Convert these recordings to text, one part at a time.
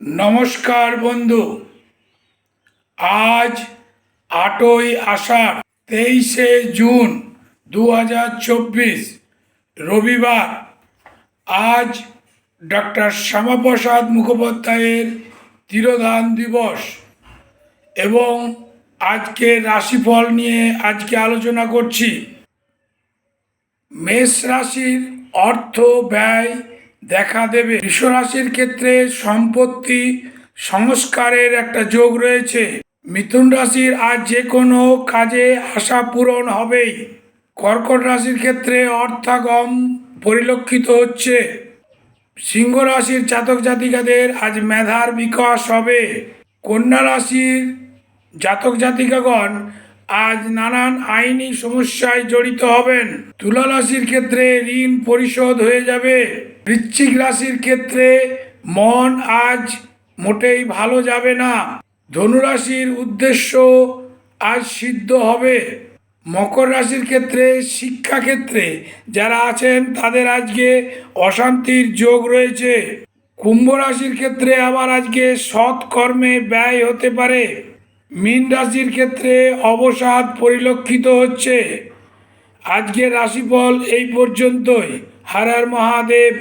নমস্কার বন্ধু। আজ আটই আষাঢ়, তেইশে জুন দু হাজার চব্বিশ, রবিবার। আজ ডক্টর শ্যামাপ্রসাদ মুখোপাধ্যায়ের তিরোধান দিবস এবং আজকে রাশিফল নিয়ে আজকে আলোচনা করছি। মেষ রাশির অর্থ ব্যয় দেখা দেবে। বৃষ রাশির ক্ষেত্রে সম্পত্তি সংস্কারের একটা যোগ রয়েছে। মিথুন রাশির আজ যে কোনো কাজে আশা পূরণ হবেই। কর্কট রাশির ক্ষেত্রে অর্থাগম পরিলক্ষিত হচ্ছে। সিংহ রাশির জাতক জাতিকাদের আজ মেধার বিকাশ হবে। কন্যা রাশির জাতক জাতিকাগণ আজ নানান আইনি সমস্যায় জড়িত হবেন। তুলা রাশির ক্ষেত্রে ঋণ পরিশোধ হয়ে যাবে। বৃশ্চিক রাশির ক্ষেত্রে মন আজ মোটেই ভালো যাবে না। ধনুরাশির উদ্দেশ্য আজ সিদ্ধ হবে। মকর রাশির ক্ষেত্রে শিক্ষাক্ষেত্রে যারা আছেন, তাদের আজকে অশান্তির যোগ রয়েছে। কুম্ভ রাশির ক্ষেত্রে আবার আজকে সৎ কর্মে ব্যয় হতে পারে। মীন রাশির ক্ষেত্রে অবসাদ পরিলক্ষিত হচ্ছে। আজকের রাশিফল এই পর্যন্তই। হারার মহাদেব।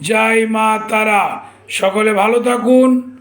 জয় মা তারা। সকলে ভালো থাকুন।